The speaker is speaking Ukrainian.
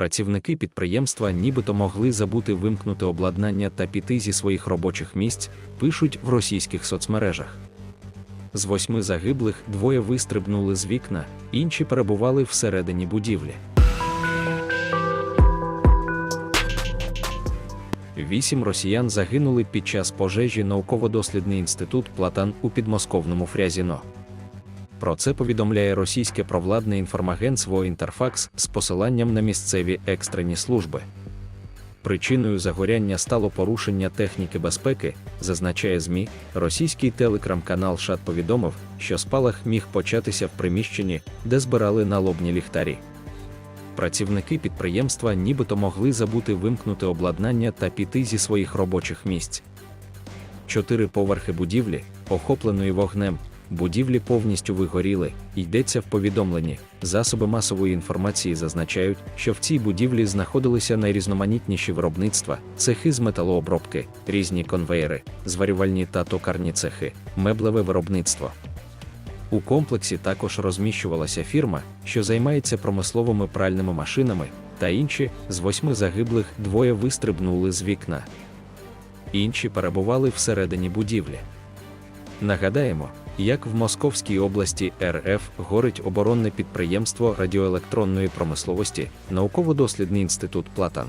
Працівники підприємства нібито могли забути вимкнути обладнання та піти зі своїх робочих місць, пишуть в російських соцмережах. З восьми загиблих двоє вистрибнули з вікна, інші перебували всередині будівлі. Вісім росіян загинули під час пожежі науково-дослідний інститут Платан у підмосковному Фрязіно. Про це повідомляє російське провладне інформагентство Інтерфакс з посиланням на місцеві екстрені служби. Причиною загоряння стало порушення техніки безпеки, зазначає ЗМІ. Російський телеграм-канал ШАТ повідомив, що спалах міг початися в приміщенні, де збирали налобні ліхтарі. Працівники підприємства нібито могли забути вимкнути обладнання та піти зі своїх робочих місць. Чотири поверхи будівлі, охопленої вогнем, будівлі повністю вигоріли, йдеться в повідомленні. Засоби масової інформації зазначають, що в цій будівлі знаходилися найрізноманітніші виробництва, цехи з металообробки, різні конвейери, зварювальні та токарні цехи, меблеве виробництво. У комплексі також розміщувалася фірма, що займається промисловими пральними машинами, та інші з восьми загиблих двоє вистрибнули з вікна. Інші перебували всередині будівлі. Нагадаємо, як в Московській області РФ горить оборонне підприємство радіоелектронної промисловості, науково-дослідний інститут Платан.